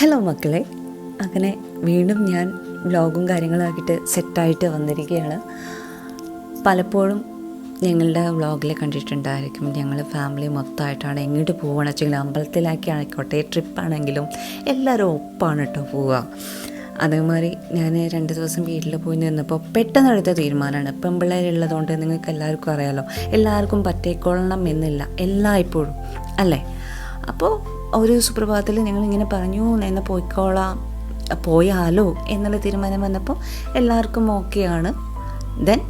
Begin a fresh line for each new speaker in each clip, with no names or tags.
Hello മക്കളെ. അങ്ങനെ വീണ്ടും ഞാൻ വ്ലോഗും കാര്യങ്ങളാക്കിയിട്ട് സെറ്റായിട്ട് വന്നിരിക്കുകയാണ്. പലപ്പോഴും ഞങ്ങളുടെ വ്ളോഗിൽ കണ്ടിട്ടുണ്ടായിരിക്കും ഞങ്ങൾ ഫാമിലി മൊത്തമായിട്ടാണ് എങ്ങോട്ട് പോവുകയാണെന്ന് വെച്ചെങ്കിൽ അമ്പലത്തിലാക്കി ആയിക്കോട്ടെ ട്രിപ്പാണെങ്കിലും എല്ലാവരും ഒപ്പാണ് കേട്ടോ പോവുക. അതേമാതിരി ഞാൻ രണ്ട് ദിവസം വീട്ടിൽ പോയി നിന്നപ്പോൾ പെട്ടെന്ന് എടുത്ത തീരുമാനമാണ്. പെൺപിള്ളേരുള്ളതുകൊണ്ട് നിങ്ങൾക്ക് എല്ലാവർക്കും അറിയാലോ എല്ലാവർക്കും പറ്റിക്കൊള്ളണം എന്നില്ല എല്ലായ്പ്പോഴും അല്ലേ? അപ്പോൾ ഒരു സുപ്രഭാതത്തിൽ ഞങ്ങളിങ്ങനെ പറഞ്ഞു എന്നെ പോയിക്കോളാം പോയാലോ എന്നുള്ള തീരുമാനം വന്നപ്പോൾ എല്ലാവർക്കും ഓക്കെയാണ് ദെൻ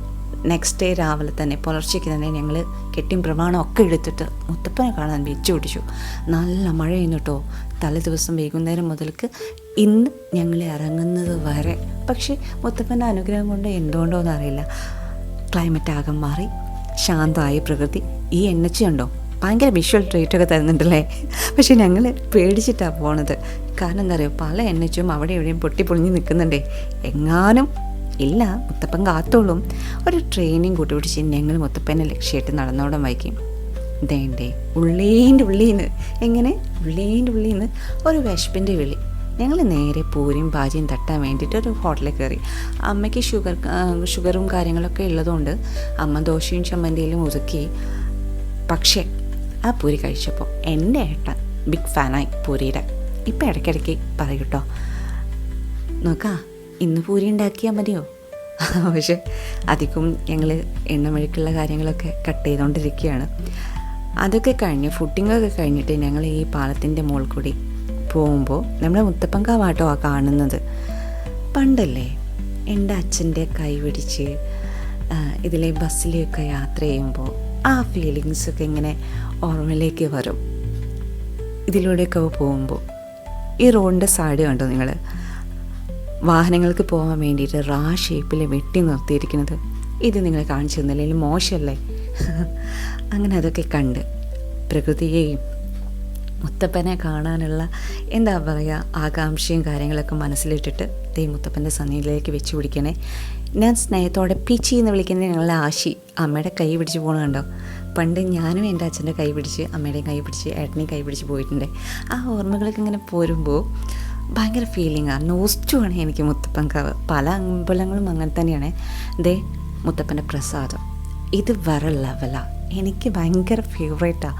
നെക്സ്റ്റ് ഡേ രാവിലെ തന്നെ പുലർച്ചയ്ക്ക് തന്നെ ഞങ്ങൾ കെട്ടിയും പ്രമാണം ഒക്കെ എടുത്തിട്ട് മുത്തപ്പനെ കാണാൻ വെച്ചു പിടിച്ചു. നല്ല മഴയായിരുന്നു കേട്ടോ. തലേ ദിവസം വൈകുന്നേരം മുതൽക്ക് ഇന്ന് ഞങ്ങൾ ഇറങ്ങുന്നത് വരെ. പക്ഷേ മുത്തപ്പന്റെ അനുഗ്രഹം കൊണ്ട് എന്തുകൊണ്ടോ എന്നറിയില്ല. ക്ലൈമറ്റ് ആകെ മാറി. ശാന്തമായ പ്രകൃതി. ഈ എണ്ണച്ച ഉണ്ടോ ഭയങ്കര വിഷ്വൽ ട്രീറ്റൊക്കെ തരുന്നുണ്ടല്ലേ? പക്ഷെ ഞങ്ങൾ പേടിച്ചിട്ടാണ് പോണത്. കാരണം എന്താ പറയുക പല എണ്ണച്ചും അവിടെ എവിടെയും പൊട്ടിപ്പൊളിഞ്ഞ് നിൽക്കുന്നുണ്ടേ എങ്ങാനും ഇല്ല മുത്തപ്പൻ കാത്തോളും. ഒരു ട്രെയിനിങ് കൂട്ടി പിടിച്ച് ഞങ്ങൾ മുത്തപ്പനെ ലക്ഷ്യമായിട്ട് നടന്നോടം വായിക്കും ഇതേണ്ടേ ഉള്ളീന്റെ ഉള്ളീന്ന്. എങ്ങനെ? ഉള്ളീന്റെ ഉള്ളീന്ന്. ഒരു വിശപ്പിന്റെ വിളി. ഞങ്ങൾ നേരെ പൂരിയും ഭാജിയും തട്ടാൻ വേണ്ടിയിട്ട് ഒരു ഹോട്ടലിൽ കയറി. അമ്മയ്ക്ക് ഷുഗർ ഷുഗറും കാര്യങ്ങളൊക്കെ ഉള്ളതുകൊണ്ട് അമ്മ ദോശയും ചമ്മന്തിയിലും ഒതുക്കി പക്ഷേ ആ പൂരി കഴിച്ചപ്പോൾ എന്റെ ഏട്ടൻ ബിഗ് ഫാനായി പൂരിയുടെ. ഇപ്പം ഇടയ്ക്കിടയ്ക്ക് പറയൂട്ടോ നോക്കാം ഇന്ന് പൂരി ഉണ്ടാക്കിയാൽ മതിയോ? പക്ഷെ അധികം ഞങ്ങൾ എണ്ണമെഴുക്കുള്ള കാര്യങ്ങളൊക്കെ കട്ട് ചെയ്തുകൊണ്ടിരിക്കുകയാണ് അതൊക്കെ കഴിഞ്ഞ് ഫുഡിങ്ങൊക്കെ കഴിഞ്ഞിട്ട് ഞങ്ങൾ ഈ പാലത്തിന്റെ മുകൾ കൂടി പോകുമ്പോൾ നമ്മുടെ മുത്തപ്പങ്കാവാട്ടോ ആ കാണുന്നത്. പണ്ടല്ലേ എന്റെ അച്ഛന്റെ കൈ പിടിച്ച് ഇതിലെ ബസ്സിലെയൊക്കെ യാത്ര ചെയ്യുമ്പോൾ ആ ഫീലിങ്സൊക്കെ ഇങ്ങനെ ഓർമ്മയിലേക്ക് വരും. ഇതിലൂടെയൊക്കെ പോകുമ്പോൾ. ഈ റോഡിന്റെ സൈഡ് കണ്ടോ നിങ്ങൾ വാഹനങ്ങൾക്ക് പോകാൻ വേണ്ടിയിട്ട് റാ ഷേപ്പിൽ വെട്ടി നിർത്തിയിരിക്കുന്നത്. ഇത് നിങ്ങൾ കാണിച്ചു തന്നില്ലെങ്കിൽ മോശമല്ലേ? അങ്ങനെ അതൊക്കെ കണ്ട് പ്രകൃതിയെയും മുത്തപ്പനെ കാണാനുള്ള എന്താ പറയുക ആകാംക്ഷയും കാര്യങ്ങളൊക്കെ മനസ്സിലിട്ടിട്ട് ദേ മുത്തപ്പന്റെ സന്നിധിയിലേക്ക് വെച്ച് പിടിക്കണേ. ഞാൻ സ്നേഹത്തോടെ പിച്ചി എന്ന് വിളിക്കുന്നത് ഞങ്ങളുടെ ആശി അമ്മയുടെ കൈ പിടിച്ച് പോകണ കണ്ടോ? പണ്ട് ഞാനും എന്റെ അച്ഛന്റെ കൈ പിടിച്ച് അമ്മയുടെയും കൈ പിടിച്ച് ഏട്ടനെയും കൈ പിടിച്ച് പോയിട്ടുണ്ട്. ആ ഓർമ്മകളൊക്കെ ഇങ്ങനെ പോരുമ്പോൾ ഭയങ്കര ഫീലിംഗാണ് നോസ്റ്റുമാണ് എനിക്ക് മുത്തപ്പൻ മുത്തപ്പൻകാവ് പല അമ്പലങ്ങളും അങ്ങനെ തന്നെയാണ്. ദേ മുത്തപ്പന്റെ പ്രസാദം. ഇത് വേറെ ലെവലാണ് എനിക്ക് ഭയങ്കര ഫേവറേറ്റാണ്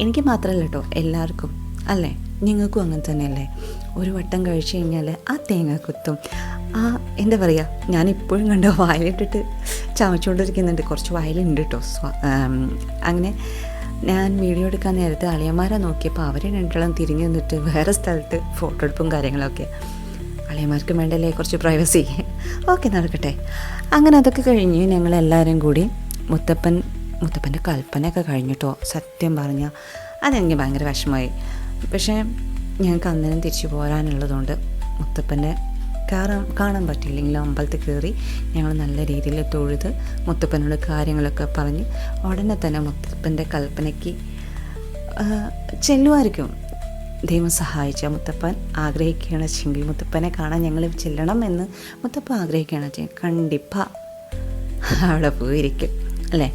എനിക്ക് മാത്രമല്ല കേട്ടോ എല്ലാവർക്കും. അല്ലേ? നിങ്ങൾക്കും അങ്ങനെ തന്നെയല്ലേ? ഒരു വട്ടം കഴിച്ചു കഴിഞ്ഞാൽ ആ തേങ്ങ കുത്തും. ആ എന്താ പറയുക ഞാനിപ്പോഴും കണ്ടോ വായിലിട്ടിട്ട് ചമച്ചുകൊണ്ടിരിക്കുന്നുണ്ട്. കുറച്ച് വായിലുണ്ട് കേട്ടോ അങ്ങനെ ഞാൻ വീഡിയോ എടുക്കാൻ നേരത്തെ അളിയന്മാരെ നോക്കിയപ്പോൾ അവരെ രണ്ടാളും തിരിഞ്ഞു നിന്നിട്ട് വേറെ സ്ഥലത്ത് ഫോട്ടോ എടുപ്പും കാര്യങ്ങളൊക്കെ. അളിയന്മാർക്ക് വേണ്ടല്ലേ കുറച്ച് പ്രൈവസി ഓക്കെ നടക്കട്ടെ. അങ്ങനെ അതൊക്കെ കഴിഞ്ഞ് ഞങ്ങളെല്ലാവരും കൂടി മുത്തപ്പൻ മുത്തപ്പന്റെ കൽപ്പനയൊക്കെ കഴിഞ്ഞിട്ടോ സത്യം പറഞ്ഞാൽ അതെനിക്ക് ഭയങ്കര വിഷമമായി. പക്ഷേ ഞങ്ങൾക്ക് അന്നേരം തിരിച്ചു പോരാനുള്ളതുകൊണ്ട് മുത്തപ്പന്റെ കാണാൻ കാണാൻ പറ്റിയില്ലെങ്കിലും അമ്പലത്തിൽ കയറി ഞങ്ങൾ നല്ല രീതിയിൽ തൊഴുത് മുത്തപ്പനോട് കാര്യങ്ങളൊക്കെ പറഞ്ഞ് ഉടനെ തന്നെ മുത്തപ്പന്റെ കൽപ്പനയ്ക്ക് ചെല്ലുമായിരിക്കും. ദൈവം സഹായിച്ച മുത്തപ്പൻ ആഗ്രഹിക്കുകയാണ് വെച്ചെങ്കിൽ മുത്തപ്പനെ കാണാൻ ഞങ്ങൾ ചെല്ലണം എന്ന് മുത്തപ്പ ആഗ്രഹിക്കുകയാണ്. വെച്ചാൽ കണ്ടിപ്പാ അവിടെ പോയിരിക്കും അല്ലേ?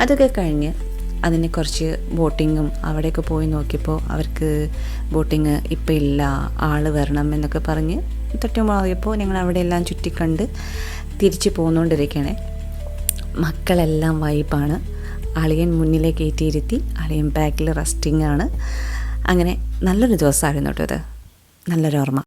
അതൊക്കെ കഴിഞ്ഞ് അതിനെ കുറച്ച് ബോട്ടിങ്ങും അവിടെയൊക്കെ പോയി നോക്കിയപ്പോൾ അവർക്ക് ബോട്ടിങ് ഇപ്പം ഇല്ല ആൾ വരണം എന്നൊക്കെ പറഞ്ഞ് തൊട്ടുമാറിയപ്പോൾ ഞങ്ങൾ അവിടെ എല്ലാം ചുറ്റിക്കണ്ട് തിരിച്ച് പോന്നുകൊണ്ടിരിക്കുകയാണ്. മക്കളെല്ലാം വൈബാണ്. അളിയൻ മുന്നിലെ കയറ്റിയിരുത്തി അളിയൻ ബാക്കിൽ റെസ്റ്റിംഗ് ആണ്. അങ്ങനെ നല്ലൊരു ദിവസമായിരുന്നു കേട്ടോ ഇത്. നല്ലൊരു ഓർമ്മ.